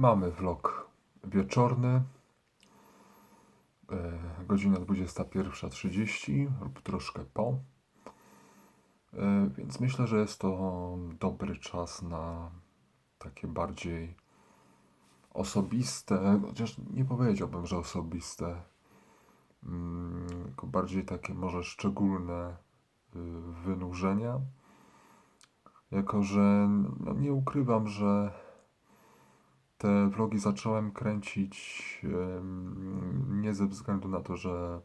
Mamy vlog wieczorny. E, Godzina 21.30 lub troszkę po. E, Więc myślę, że jest to dobry czas na takie bardziej osobiste, chociaż nie powiedziałbym, że osobiste, mm, tylko bardziej takie może szczególne y, wynurzenia. Jako, że no, nie ukrywam, że te vlogi zacząłem kręcić nie ze względu na to, że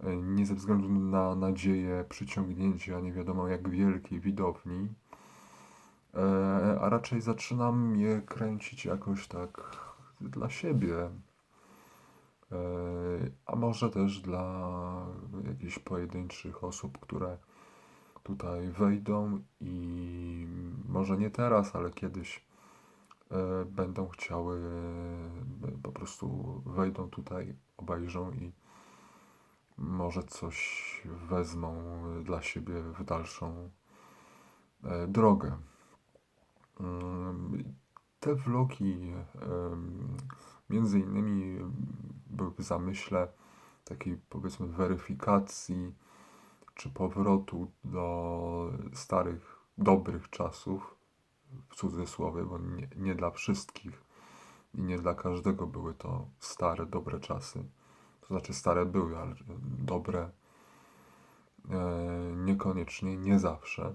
e, nie ze względu na nadzieję przyciągnięcia nie wiadomo jak wielkiej widowni, e, a raczej zaczynam je kręcić jakoś tak dla siebie. E, A może też dla jakichś pojedynczych osób, które tutaj wejdą i może nie teraz, ale kiedyś będą chciały, e, po prostu wejdą tutaj, obejrzą i może coś wezmą dla siebie w dalszą e, drogę. Mm, Te vlogi między innymi były w zamyśle takiej powiedzmy weryfikacji czy powrotu do starych, dobrych czasów, w cudzysłowie, bo nie, nie dla wszystkich i nie dla każdego były to stare, dobre czasy. To znaczy stare były, ale dobre e, niekoniecznie, nie zawsze.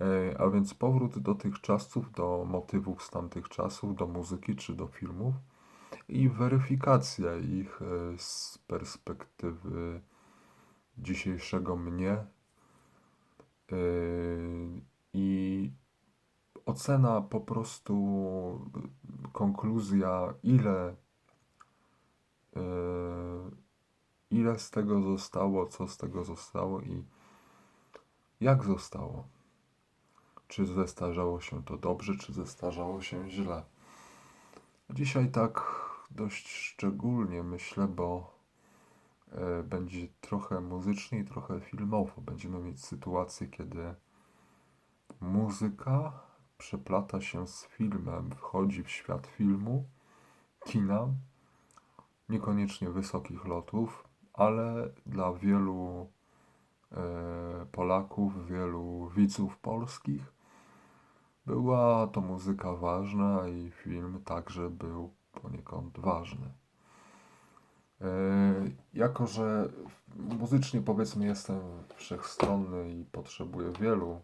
E, A więc powrót do tych czasów, do motywów z tamtych czasów, do muzyki czy do filmów i weryfikacja ich e, z perspektywy dzisiejszego mnie e, i ocena po prostu, konkluzja, ile, e, ile z tego zostało, co z tego zostało i jak zostało. Czy zestarzało się to dobrze, czy zestarzało się źle. Dzisiaj tak dość szczególnie myślę, bo e, będzie trochę muzycznie i trochę filmowo. Będziemy mieć sytuację, kiedy muzyka przeplata się z filmem, wchodzi w świat filmu, kina, niekoniecznie wysokich lotów, ale dla wielu e, Polaków, wielu widzów polskich była to muzyka ważna i film także był poniekąd ważny. E, Jako, że muzycznie powiedzmy jestem wszechstronny i potrzebuję wielu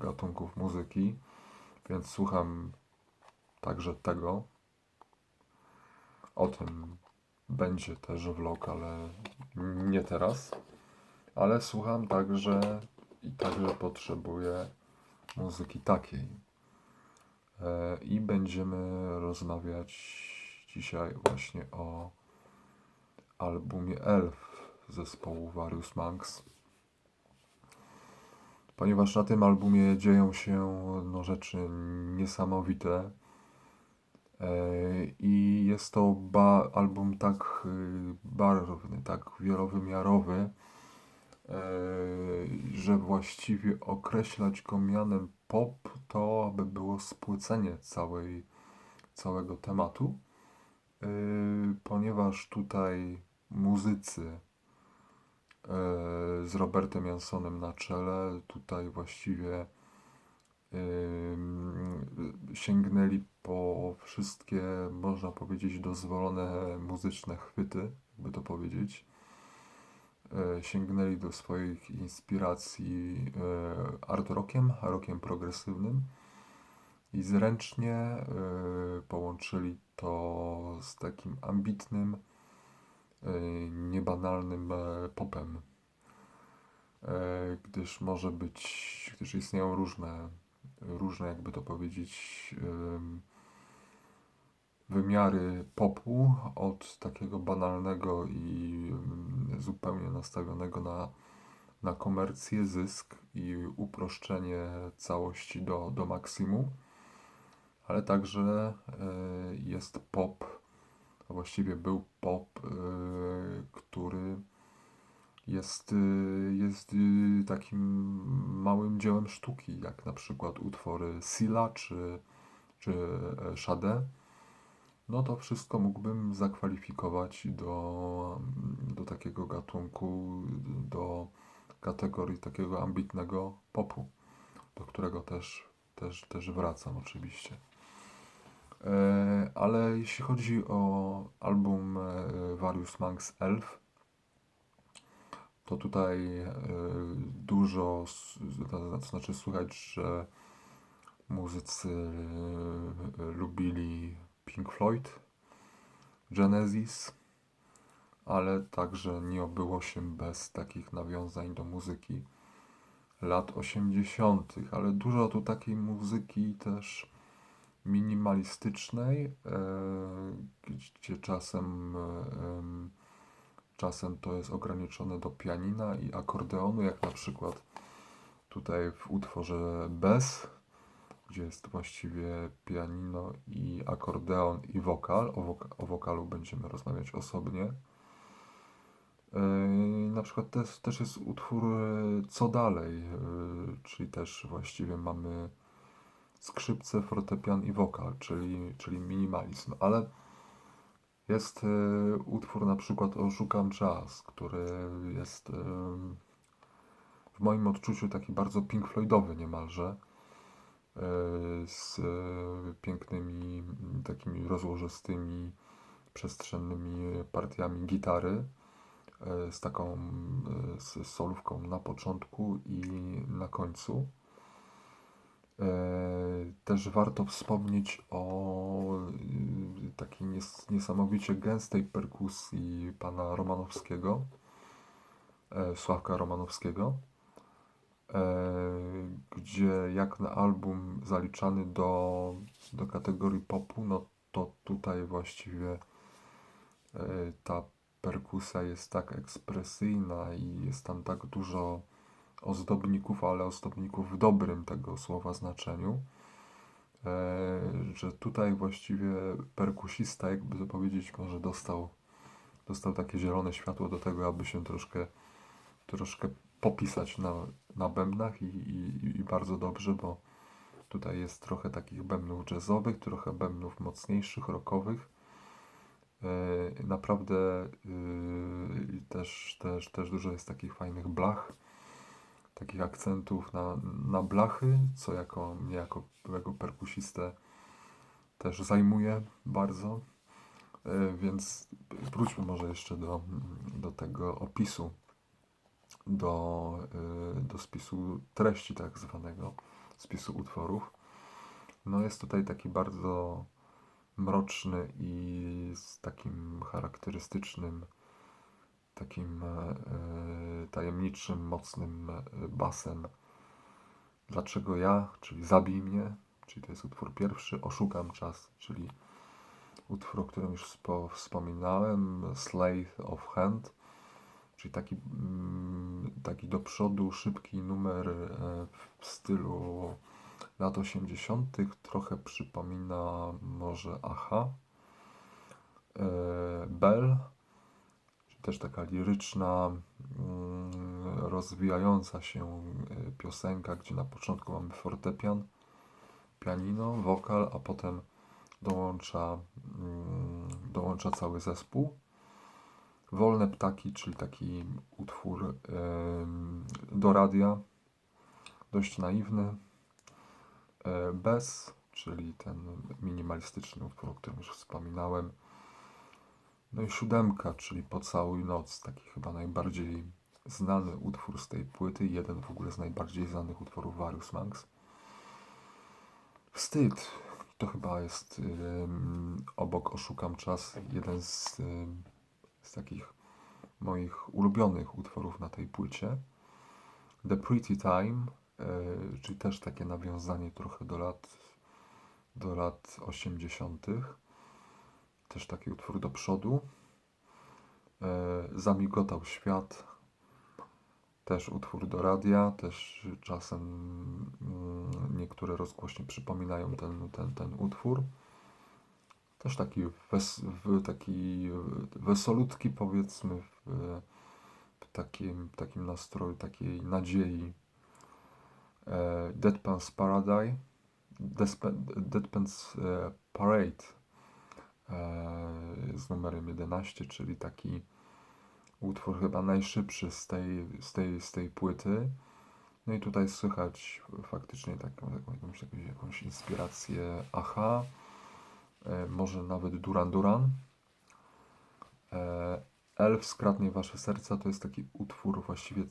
gatunków muzyki, więc słucham także tego. O tym będzie też vlog, ale nie teraz. Ale słucham także i także potrzebuję muzyki takiej. E, I będziemy rozmawiać dzisiaj właśnie o albumie Elf zespołu Various Monks. Ponieważ na tym albumie dzieją się no, rzeczy niesamowite. E, I jest to ba- album tak y, barwny, tak wielowymiarowy, e, że właściwie określać go mianem pop to by było spłycenie całej, całego tematu, e, ponieważ tutaj muzycy z Robertem Jansonem na czele tutaj właściwie sięgnęli po wszystkie, można powiedzieć, dozwolone muzyczne chwyty, jakby to powiedzieć. E, Sięgnęli do swoich inspiracji e, art rockiem, rockiem progresywnym i zręcznie e, połączyli to z takim ambitnym, niebanalnym e, popem. E, gdyż może być, gdyż istnieją różne, różne jakby to powiedzieć, wymiary popu, od takiego banalnego i em, zupełnie nastawionego na, na komercję, zysk i uproszczenie całości do, do maksimum, ale także e, jest pop, a właściwie był pop, e, który jest, y, jest y, takim małym dziełem sztuki, jak na przykład utwory Silla czy, czy e, Sade, no to wszystko mógłbym zakwalifikować do, do takiego gatunku, do kategorii takiego ambitnego popu, do którego też, też, też wracam oczywiście. Ale jeśli chodzi o album e, Various Monks Elf, to tutaj e, dużo, to znaczy słychać, że muzycy e, lubili Pink Floyd, Genesis, ale także nie obyło się bez takich nawiązań do muzyki lat 80., ale dużo tu takiej muzyki też minimalistycznej, e, gdzie czasem, e, em, czasem to jest ograniczone do pianina i akordeonu, jak na przykład tutaj w utworze Bez, gdzie jest właściwie pianino i akordeon i wokal. O, o wokalu będziemy rozmawiać osobnie. E, Na przykład też, też jest utwór Co dalej, czyli też właściwie mamy skrzypce, fortepian i wokal, czyli, czyli minimalizm, ale jest e, utwór na przykład o Szukam Czas, który jest e, w moim odczuciu taki bardzo Pink Floydowy niemalże, e, z e, pięknymi, takimi rozłożystymi, przestrzennymi partiami gitary, e, z taką e, z solówką na początku i na końcu. E, Też warto wspomnieć o y, takiej nies niesamowicie gęstej perkusji pana Romanowskiego, e, Sławka Romanowskiego, e, gdzie jak na album zaliczany do, do kategorii popu, no to tutaj właściwie ta perkusja jest tak ekspresyjna i jest tam tak dużo ozdobników, ale ozdobników w dobrym tego słowa znaczeniu, e, że tutaj właściwie perkusista, jakby to powiedzieć, może dostał, dostał takie zielone światło do tego, aby się troszkę, troszkę popisać na, na bębnach i, i, i bardzo dobrze, bo tutaj jest trochę takich bębnów jazzowych, trochę bębnów mocniejszych, rockowych. E, Naprawdę yy, też, też, też dużo jest takich fajnych blach, takich akcentów na, na blachy, co jako mnie jako byłego perkusistę też zajmuje bardzo. E, Więc wróćmy może jeszcze do, do tego opisu, do, e, do spisu treści tak zwanego, spisu utworów. No jest tutaj taki bardzo mroczny i z takim charakterystycznym, takim e, e, tajemniczym, mocnym e, basem. Dlaczego ja, czyli Zabij mnie, czyli to jest utwór pierwszy, Oszukam czas, czyli utwór, o którym już spo, wspominałem, Slave of Hand, czyli taki, mm, taki do przodu szybki numer w stylu lat 80., trochę przypomina może Aha. Bell, też taka liryczna, mm, rozwijająca się e, piosenka, gdzie na początku mamy fortepian, pianino, wokal, a potem dołącza, mm, dołącza cały zespół. Wolne ptaki, czyli taki utwór do radia, dość naiwny. E, Bez, czyli ten minimalistyczny utwór, o którym już wspominałem. No i siódemka, czyli Pocałuj noc, taki chyba najbardziej znany utwór z tej płyty, jeden w ogóle z najbardziej znanych utworów Various Monks. Wstyd, to chyba jest obok Oszukam Czas jeden z, z takich moich ulubionych utworów na tej płycie. The Pretty Time, e, czyli też takie nawiązanie trochę do lat, do lat 80. Też taki utwór do przodu. E, Zamigotał świat, też utwór do radia, też czasem mm, niektóre rozgłośnie przypominają ten, ten, ten utwór. Też taki, wes, taki wesolutki powiedzmy, w, takim, takim nastroju, takiej nadziei. E, Deadpan's Paradise, Deadpans e, Parade z numerem 11, czyli taki utwór chyba najszybszy z tej, z tej, z tej płyty. No i tutaj słychać faktycznie taką jakąś, jakąś, jakąś inspirację Aha, e, może nawet Duran Duran. E, Elf skradnie wasze serca to jest taki utwór właściwie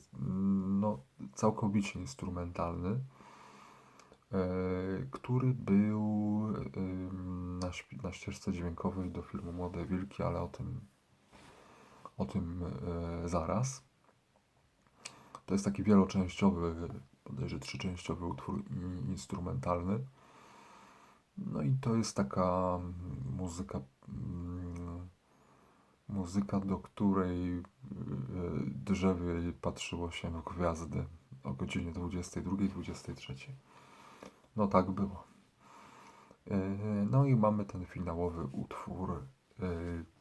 no, całkowicie instrumentalny, e, który był na, na ścieżce dźwiękowej do filmu Młode Wilki, ale o tym, o tym e, zaraz. To jest taki wieloczęściowy, bodajże trzyczęściowy utwór instrumentalny. No i to jest taka muzyka, mm, muzyka, do której y, drzewie patrzyło się w gwiazdy o godzinie 22-23. No tak było. E, No i mamy ten finałowy utwór e,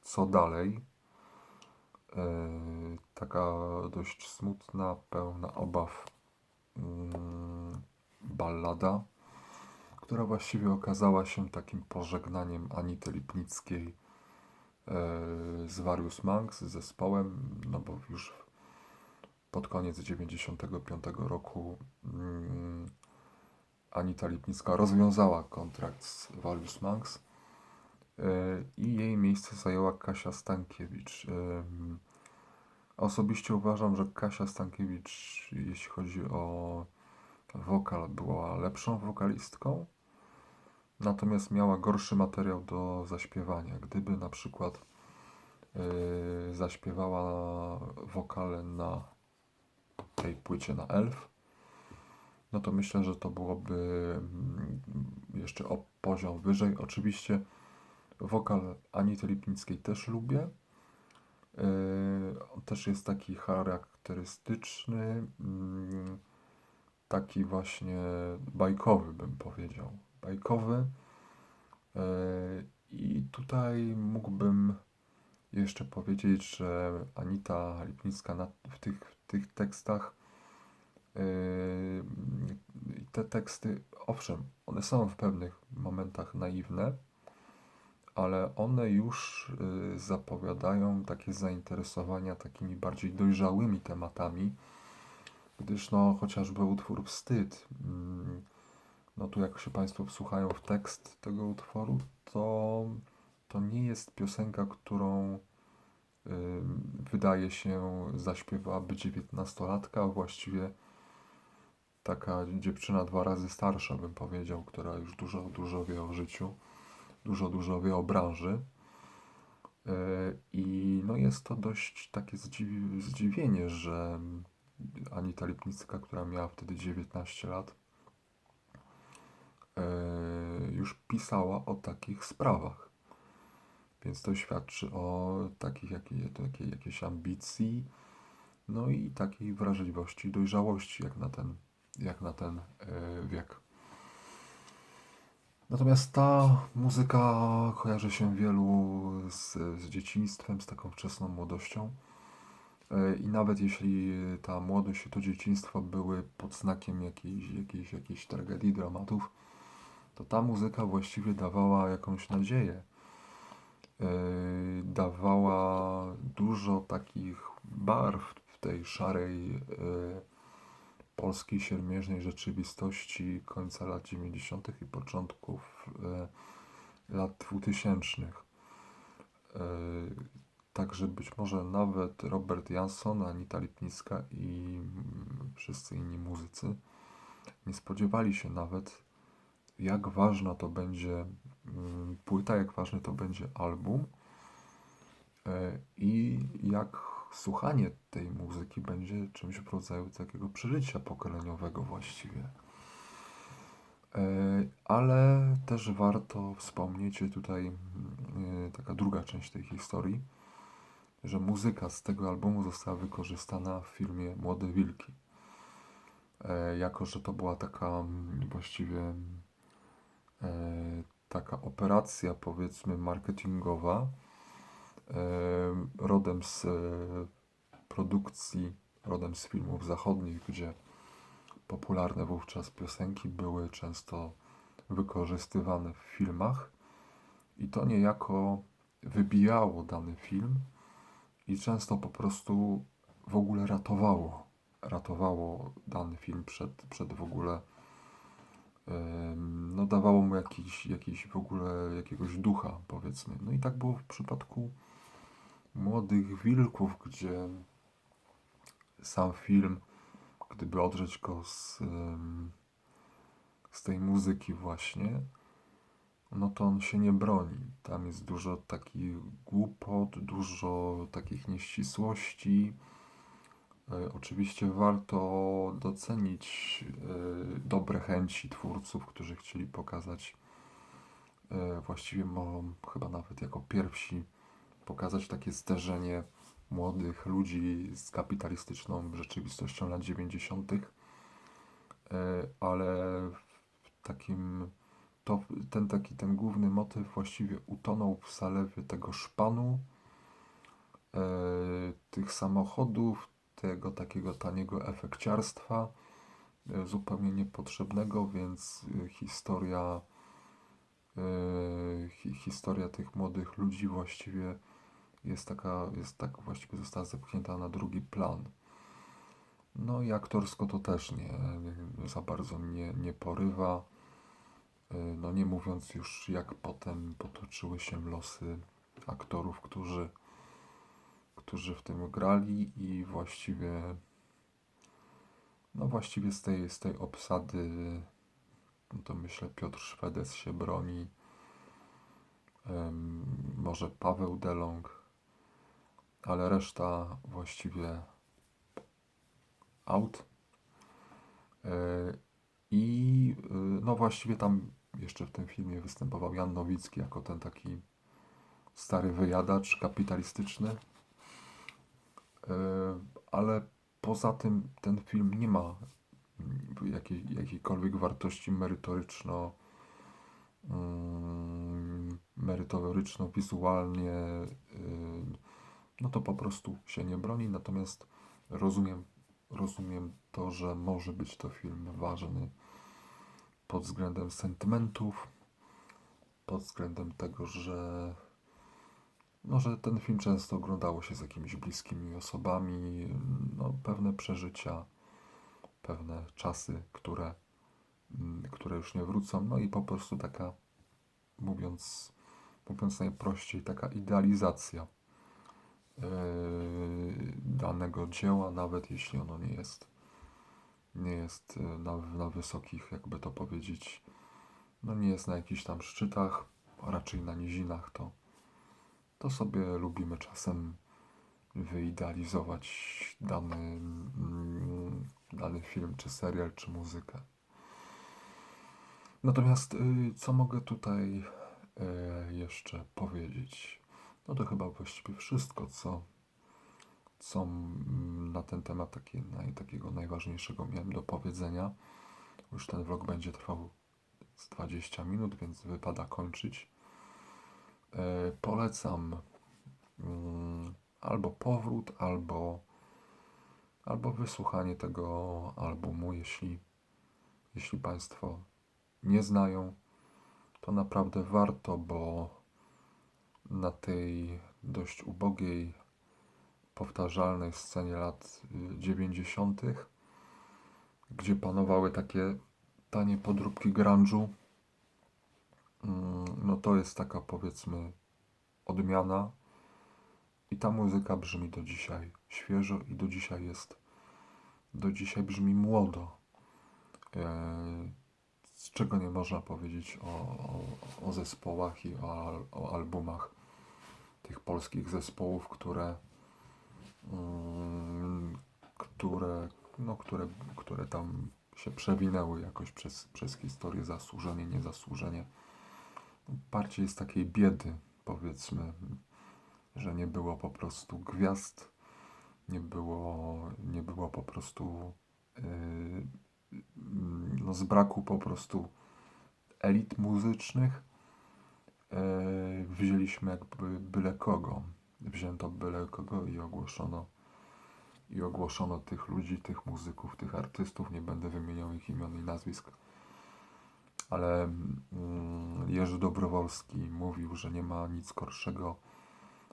Co dalej? E, Taka dość smutna, pełna obaw mm, ballada, która właściwie okazała się takim pożegnaniem Anity Lipnickiej z Various Monks, z zespołem, no bo już pod koniec 95 roku mm, Anita Lipnicka rozwiązała kontrakt z Various Monks e, i jej miejsce zajęła Kasia Stankiewicz. Em, Osobiście uważam, że Kasia Stankiewicz, jeśli chodzi o wokal, była lepszą wokalistką, natomiast miała gorszy materiał do zaśpiewania. Gdyby na przykład yy, zaśpiewała wokale na tej płycie na Elf, no to myślę, że to byłoby mm, jeszcze o poziom wyżej. Oczywiście wokal Anity Lipnickiej też lubię. Yy, On też jest taki charakterystyczny, mm, taki właśnie bajkowy, bym powiedział. Bajkowy. Yy, I tutaj mógłbym jeszcze powiedzieć, że Anita Lipnicka w, tych, w tych tekstach, te teksty, owszem, one są w pewnych momentach naiwne, ale one już y, zapowiadają takie zainteresowania takimi bardziej dojrzałymi tematami, gdyż no chociażby utwór Wstyd, mm, no tu jak się Państwo wsłuchają w tekst tego utworu, to, to nie jest piosenka, którą y, wydaje się zaśpiewałaby dziewiętnastolatka, a właściwie taka dziewczyna dwa razy starsza, bym powiedział, która już dużo, dużo wie o życiu dużo, dużo wie o branży. E, I no jest to dość takie zdziwi- zdziwienie, że Anita Lipnicka, która miała wtedy 19 lat, e, już pisała o takich sprawach. Więc to świadczy o takich takiej jakiejś ambicji, no i takiej wrażliwości, dojrzałości jak na ten, jak na ten e, wiek. Natomiast ta muzyka kojarzy się wielu z, z dzieciństwem, z taką wczesną młodością. E, I nawet jeśli ta młodość i to dzieciństwo były pod znakiem jakiejś, jakiejś, jakiejś tragedii, dramatów, to ta muzyka właściwie dawała jakąś nadzieję. E, Dawała dużo takich barw w tej szarej polskiej siermierznej rzeczywistości końca lat 90. i początków e, lat 2000. E, Także być może nawet Robert Jansson, Anita Lipnicka i mm, wszyscy inni muzycy nie spodziewali się nawet, jak ważna to będzie mm, płyta, jak ważny to będzie album e, i jak słuchanie tej muzyki będzie czymś w rodzaju takiego przeżycia pokoleniowego właściwie. E, Ale też warto wspomnieć tutaj mm, taka druga część tej historii, że muzyka z tego albumu została wykorzystana w filmie Młode Wilki. E, Jako, że to była taka mm, właściwie e, taka operacja powiedzmy marketingowa, e, rodem z e, produkcji, rodem z filmów zachodnich, gdzie popularne wówczas piosenki były często wykorzystywane w filmach i to niejako wybijało dany film i często po prostu w ogóle ratowało, ratowało dany film przed, przed w ogóle, no dawało mu jakiś, jakiś w ogóle jakiegoś ducha, powiedzmy. No i tak było w przypadku Młodych Wilków, gdzie sam film, gdyby odrzeć go z, z tej muzyki właśnie, no to on się nie broni. Tam jest dużo takich głupot, dużo takich nieścisłości. E, Oczywiście warto docenić e, dobre chęci twórców, którzy chcieli pokazać, e, właściwie chyba nawet jako pierwsi pokazać takie zderzenie młodych ludzi z kapitalistyczną rzeczywistością lat 90., E, ale w takim to ten taki ten główny motyw właściwie utonął w zalewie tego szpanu, e, tych samochodów, tego takiego taniego efekciarstwa, e, zupełnie niepotrzebnego, więc historia, hi, historia tych młodych ludzi właściwie jest taka, jest tak właściwie została zepchnięta na drugi plan. No i aktorsko to też nie, za bardzo nie, nie porywa. E, No nie mówiąc już jak potem potoczyły się losy aktorów, którzy, którzy w tym grali i właściwie no właściwie z tej, z tej obsady no to myślę Piotr Szwedes się broni. Em, może Paweł Delong, ale reszta właściwie out. E, I y, no właściwie tam jeszcze w tym filmie występował Jan Nowicki jako ten taki stary wyjadacz kapitalistyczny. E, Ale poza tym ten film nie ma jakiej, jakiejkolwiek wartości merytoryczno mm, merytoryczno, wizualnie, y, no to po prostu się nie broni. Natomiast rozumiem, rozumiem to, że może być to film ważny pod względem sentymentów, pod względem tego, że no, że ten film często oglądało się z jakimiś bliskimi osobami, no, pewne przeżycia, pewne czasy, które, mm, które już nie wrócą, no i po prostu taka, mówiąc, mówiąc najprościej, taka idealizacja danego dzieła, nawet jeśli ono nie jest, nie jest yy, na, na wysokich, jakby to powiedzieć, no nie jest na jakichś tam szczytach, a raczej na nizinach, to, to sobie lubimy czasem wyidealizować dany, mm, dany film, czy serial, czy muzykę. Natomiast y, co mogę tutaj y, jeszcze powiedzieć? No to chyba właściwie wszystko, co, co mm, na ten temat takie, naj, takiego najważniejszego miałem do powiedzenia. Już ten vlog będzie trwał z 20 minut, więc wypada kończyć. E, polecam mm, albo powrót, albo, albo wysłuchanie tego albumu, jeśli, jeśli Państwo nie znają, to naprawdę warto, bo na tej dość ubogiej, powtarzalnej scenie lat y, 90., gdzie panowały takie tanie podróbki grunge'u, mm, no to jest taka powiedzmy odmiana i ta muzyka brzmi do dzisiaj świeżo i do dzisiaj jest, do dzisiaj brzmi młodo. E, z czego nie można powiedzieć o, o, o zespołach i o, o albumach tych polskich zespołów, które, mm, które, no, które, które tam się przewinęły jakoś przez, przez historię, zasłużenie, niezasłużenie. Bardziej z takiej biedy, powiedzmy, że nie było po prostu gwiazd, nie było, nie było po prostu yy, no, z braku po prostu elit muzycznych yy, wzięliśmy jakby byle kogo. Wzięto byle kogo i ogłoszono i ogłoszono tych ludzi, tych muzyków, tych artystów, nie będę wymieniał ich imion i nazwisk, ale mm, Jerzy Dobrowolski mówił, że nie ma nic gorszego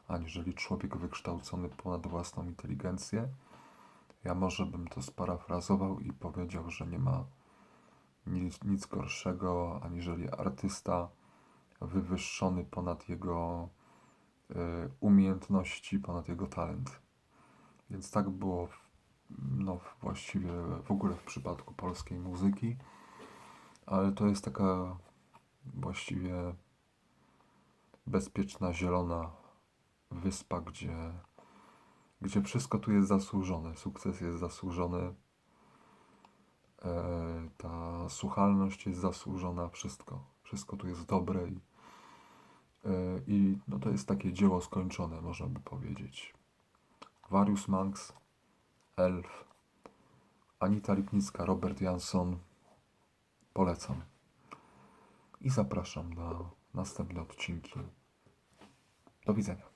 aniżeli człowiek wykształcony ponad własną inteligencję. Ja może bym to sparafrazował i powiedział, że nie ma nic, nic gorszego aniżeli artysta wywyższony ponad jego y, umiejętności, ponad jego talent. Więc tak było w, no, właściwie w ogóle w przypadku polskiej muzyki, ale to jest taka właściwie bezpieczna, zielona wyspa, gdzie, gdzie wszystko tu jest zasłużone. Sukces jest zasłużony, e, ta słuchalność jest zasłużona, wszystko. Wszystko tu jest dobre i, e, i no, to jest takie dzieło skończone, można by powiedzieć. Warius Manx, Elf, Anita Lipnicka, Robert Jansson. Polecam. I zapraszam na następne odcinki. Do widzenia.